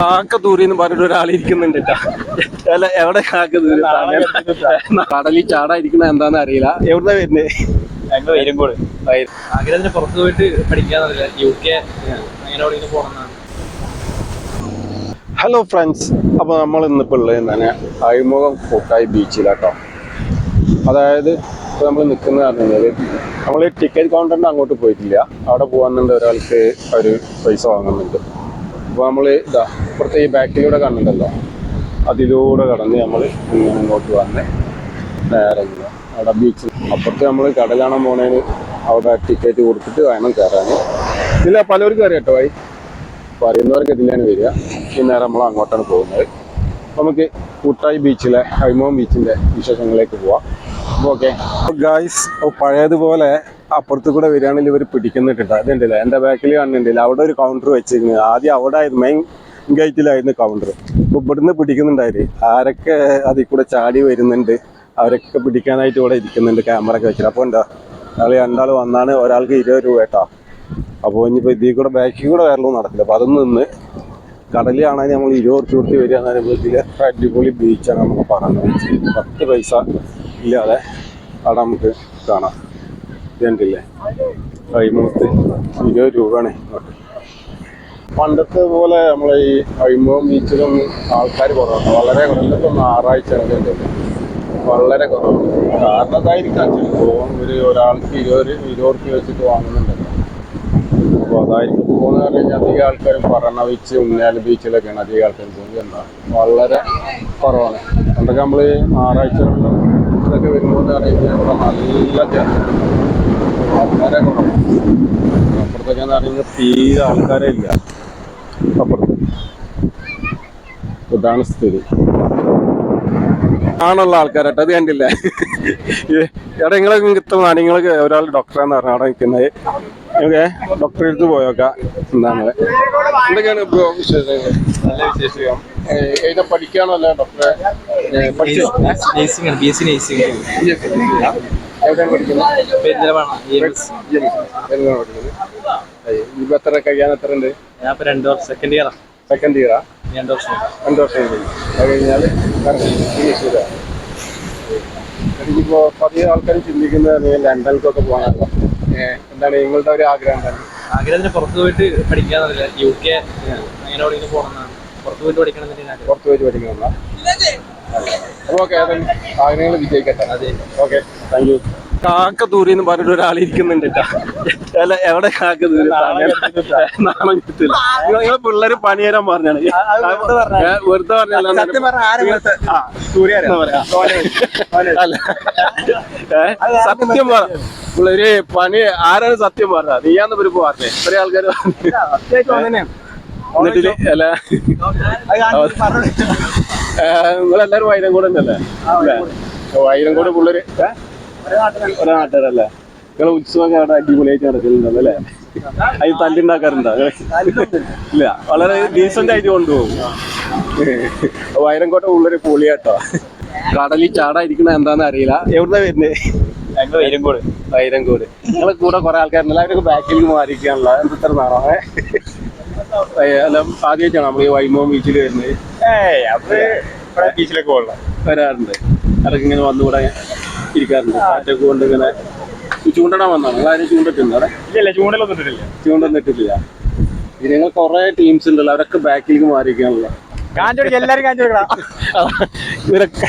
കാക്ക ദൂരി എന്ന് പറഞ്ഞിട്ട് ഒരാൾ ഇരിക്കുന്നുണ്ട് ട്ടാ. അല്ല എവിടെ കാക്ക ദൂരി? കടലിൽ ചാടായിരിക്കുന്ന എന്താന്ന് അറിയില്ല. എവിടെ വരുന്നത് ഞങ്ങൾ വരുമ്പോൾ ആഗ്രഹത്തിന് പുറത്ത് പോയിട്ട് പഠിക്കാന്നറിയില്ല യു കെ അങ്ങനെ ഹലോ ഫ്രണ്ട്സ് അപ്പോൾ നമ്മൾ ഇന്നിപ്പോൾ ഉള്ളത് തന്നെ അഴിമുഖം കൂട്ടായി ബീച്ചിലാട്ടോ. അതായത് ഇപ്പോൾ നമ്മൾ നിൽക്കുന്നത് പറഞ്ഞാൽ നമ്മൾ ടിക്കറ്റ് കൗണ്ടറിന് അങ്ങോട്ട് പോയിട്ടില്ല. അവിടെ പോകാൻ ഒരാൾക്ക് ഒരു പൈസ വാങ്ങുന്നുണ്ട്. അപ്പോൾ നമ്മൾ ഇതാ ഇപ്പുറത്തെ ഈ ബാക്കിലൂടെ കണ്ടിട്ടുണ്ടല്ലോ അതിലൂടെ കടന്ന് നമ്മൾ ഇങ്ങനെ ഇങ്ങോട്ട് വന്ന് നേരെ അവിടെ ബീച്ചിൽ അപ്പുറത്ത് നമ്മൾ കട കാണാൻ പോണേന് അവിടെ ടിക്കറ്റ് കൊടുത്തിട്ട് വേണം കയറാൻ ഇല്ല പലർക്കും അറിയാം കേട്ടോ ഭായി പറയുന്നവർക്ക് ഇതിലാണ് വരിക. പിന്നെ നമ്മൾ അങ്ങോട്ടാണ് പോകുന്നത്. നമുക്ക് കൂട്ടായി ബീച്ചിലെ ഹൈമോം ബീച്ചിന്റെ വിശേഷങ്ങളിലേക്ക് പോവാം. ഓക്കെ ഗായ്സ് പഴയതുപോലെ അപ്പുറത്ത് കൂടെ വരികയാണെങ്കിൽ ഇവർ പിടിക്കുന്നിട്ടുണ്ട് അതുണ്ടല്ലേ എന്റെ ബാക്കിൽ കണ്ടിട്ടില്ല അവിടെ ഒരു കൗണ്ടർ വെച്ചിരിക്കുന്നത് ആദ്യം അവിടെ ആയിരുന്നു. മെയിൻ ഗേറ്റിലായിരുന്നു കൗണ്ടർ ഇപ്പോൾ ഇവിടുന്ന് പിടിക്കുന്നുണ്ടായിരുന്നു ആരൊക്കെ അതിൽ കൂടെ ചാടി വരുന്നുണ്ട് അവരൊക്കെ പിടിക്കാനായിട്ട് ഇവിടെ ഇരിക്കുന്നുണ്ട് ക്യാമറ ഒക്കെ വെച്ചിട്ട്. അപ്പോൾ എന്താ? അയാൾ രണ്ടാൾ വന്നാണ്. ഒരാൾക്ക് ഇരുപത് രൂപ കേട്ടോ. അപ്പോൾ ഇനിയിപ്പോൾ ഇതിൽ കൂടെ ബാക്കിൽ കൂടെ വരലൊന്നും നടക്കില്ല. അപ്പോൾ അതൊന്നും നിന്ന് കാണാൻ നമ്മൾ ഇരുപത് റുപ്യ വരിക അനുഭവത്തിൽ അടിപൊളി ബീച്ചാണ് നമുക്ക് പറയുന്നത്. പത്ത് പൈസ ഇല്ലാതെ അവിടെ നമുക്ക് കാണാം. ഇതുണ്ടല്ലേ അഴിമുഖത്ത് ഇരുപത് രൂപയാണ് പണ്ടത്തെ പോലെ നമ്മളെ ഈ അഴിമുഖം ബീച്ചിലൊന്നും ആൾക്കാർ കുറവാണ്. വളരെ കുറഞ്ഞിപ്പോൾ ഞായറാഴ്ച വളരെ കുറവാണ് കാരണം അതായിരിക്കാം. ചിലപ്പോൾ ഒരു ഒരാൾക്ക് ഇരുപത് ഇരുപത് വെച്ചിട്ട് വാങ്ങുന്നുണ്ടല്ലോ. അപ്പോൾ അതായിരിക്കും. പോകുന്ന കഴിഞ്ഞാൽ അധികം ആൾക്കാരും പറഞ്ഞ ബീച്ച് ഉണ്ണിയാൽ ബീച്ചിലൊക്കെയാണ് അധികം ആൾക്കാരും പോകുന്നത്. എന്താ? വളരെ കുറവാണ്. പണ്ടൊക്കെ നമ്മൾ ഞായറാഴ്ചകളിലും ഇതൊക്കെ വരുമ്പോൾ എന്ന് പറഞ്ഞാൽ ഇവിടെ നല്ല ജനം വളരെ കുറവാണ് അപ്പുറത്തൊക്കെ എന്ന് പറഞ്ഞാൽ തീരെ ആൾക്കാരേ ഇല്ല. അപ്പുറത്ത്. ഇതാണ് സ്ഥിതി. ആണുള്ള ആൾക്കാരട്ടെ അത് കണ്ടില്ലേ? എടാ നിങ്ങളൊക്കെ കിട്ടുന്നതാണ് നിങ്ങൾക്ക് ഒരാൾ ഡോക്ടറാന്ന് പറഞ്ഞു അവിടെ നിൽക്കുന്നത്. ഓക്കെ ഡോക്ടറെ അടുത്ത് പോയോക്കാം. എന്താണ്? എന്തൊക്കെയാണ് ഇപ്പോൾ വിശേഷങ്ങൾ? നല്ല വിശേഷം. ഏതാ പഠിക്കാണോ അല്ല ഡോക്ടറെ ബി എസ് സി നേഴ്സിംഗ്. എവിടെയാണ് പഠിക്കുന്നത്? ഇപ്പൊ എത്ര കഴിയാൻ എത്ര ഉണ്ട്? ഞാൻ ഇപ്പൊ രണ്ടു വർഷം സെക്കൻഡ് ഇയറാ സെക്കൻഡ് ഇയറാ രണ്ട് വർഷം രണ്ട് വർഷം അത് കഴിഞ്ഞാൽ എനിക്കിപ്പോ പതിയെ ആൾക്കാർ ചിന്തിക്കുന്നത് ലണ്ടനിലേക്കൊക്കെ പോകാനല്ലോ എന്താണ് നിങ്ങളുടെ ഒരു ആഗ്രഹം എന്താണ്? ആഗ്രഹത്തിന് പുറത്ത് പോയിട്ട് പഠിക്കാന്നറിയില്ല. യു കെ അങ്ങനെ എവിടെയെങ്കിലും പോകണമെന്നാണ് പുറത്ത് പോയിട്ട് പഠിക്കണം ആഗ്രഹം. പുറത്ത് പോയിട്ട് പഠിക്കണം അപ്പോൾ ഓക്കെ ആഗ്രഹങ്ങൾ വിജയിക്കട്ടെ. അതെ. ഓക്കെ താങ്ക് യു കാക്ക ദൂരി എന്ന് പറഞ്ഞിട്ട് ഒരാൾ ഇരിക്കുന്നുണ്ട്. അല്ല എവിടെ കാക്ക ദൂരി? നാണം കിട്ടില്ല നിങ്ങളെ പിള്ളേര് പണിയേരാൻ പറഞ്ഞാണ്. വെറുതെ പറഞ്ഞല്ല അല്ല. സത്യം പറ. പിള്ളേര് പണി ആരാണ് സത്യം പറഞ്ഞ നീയാന്ന് ഇവർ പറഞ്ഞേ. ആൾക്കാർ എന്നിട്ടിൽ അല്ല. നിങ്ങളെല്ലാരും വൈരം കൂടെ ഉണ്ടല്ലേ വൈരം കൂടെ പിള്ളേര്? ഒരേ നാട്ടുകാരല്ലേ നിങ്ങളെ ഉത്സവമൊക്കെ അവിടെ അടിപൊളിയായിട്ട് നടക്കുന്നുണ്ടല്ലോ അല്ലേ? അത്. തല്ലുണ്ടാക്കാറുണ്ടോ ഇല്ല. വളരെ ഡീസന്റ് ആയിട്ട് കൊണ്ടുപോകും. വൈരങ്കോട്ട ഉള്ളൊരു പൊളിയാട്ടോ. കടലിൽ ചാടായിരിക്കണ എന്താന്ന് അറിയില്ല. എവിടുന്നാ വരുന്നേ? വൈരങ്കോട് വൈരങ്കോട് നിങ്ങളെ കൂടെ കുറെ ആൾക്കാരുണ്ട് അവരൊക്കെ ബാക്കിൽ മാറിക്കാണല്ലോ എന്ത്ര നാണോ അല്ല ആദ്യമായിട്ടാണ് നമ്മൾ ഈ വൈമോ ബീച്ചിൽ വരുന്നത്? ഏ അത് ബീച്ചിലൊക്കെ പോകണം വരാറുണ്ട്. അതൊക്കെ ഇങ്ങനെ വന്നുകൂടെ? ഇരിക്കാറുണ്ട്. കാറ്റൊക്കെ കൊണ്ട് ഇങ്ങനെ ചൂണ്ടടാൻ വന്നാണ്. അതായത് ചൂണ്ടിട്ടുണ്ട് അവിടെ? ഇല്ല ചൂണ്ടലൊന്നും ഇട്ടിട്ടില്ല. ചൂണ്ടന്നിട്ടില്ല ഇനി ഞങ്ങൾ കുറെ ടീംസ് ഉണ്ടല്ലോ അവരൊക്കെ ബാക്കിലേക്ക് മാറിയിരിക്കാണല്ലോ കാഞ്ചോടി എല്ലാരും കാഞ്ചോടിക്കടാ ഇവരൊക്കെ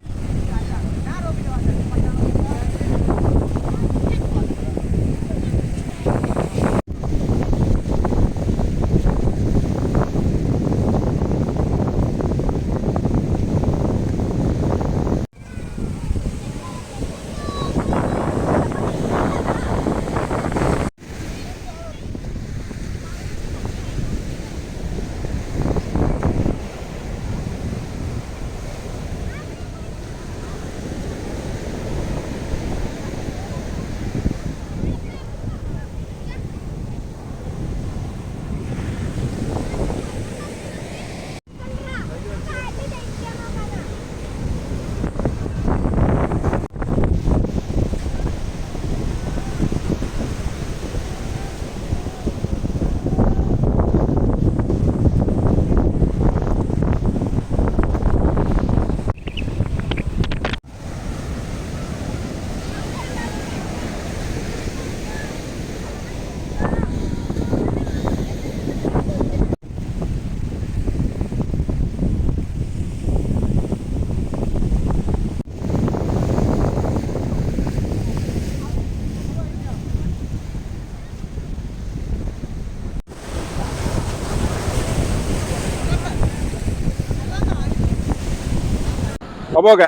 അപ്പോൾ ഓക്കെ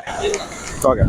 ഓക്കെ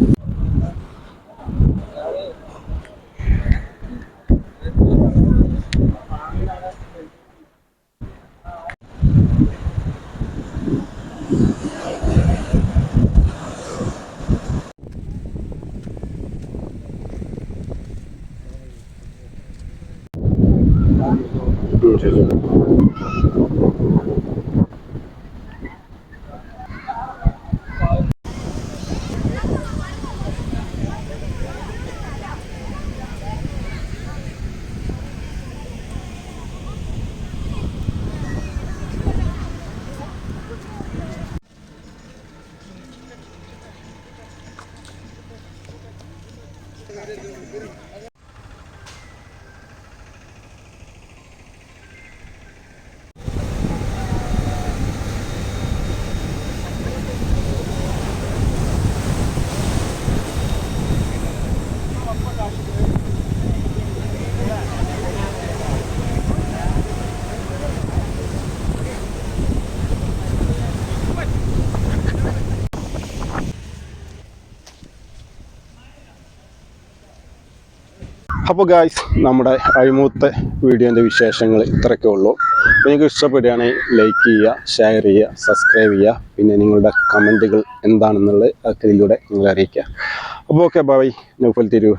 അപ്പോൾ ഗായ്സ് നമ്മുടെ അഴിമൂത്തെ വീഡിയോന്റെ വിശേഷങ്ങൾ ഇത്രയൊക്കെ ഉള്ളൂ. നിങ്ങൾക്ക് ഇഷ്ടപ്പെടുകയാണെങ്കിൽ ലൈക്ക് ചെയ്യുക ഷെയർ ചെയ്യുക സബ്സ്ക്രൈബ് ചെയ്യുക. പിന്നെ നിങ്ങളുടെ കമന്റുകൾ എന്താണെന്നുള്ളത് അതിലൂടെ നിങ്ങളെ അറിയിക്കുക. അപ്പോൾ ഓക്കെ ബൈ നൗഫൽ തിരൂർ.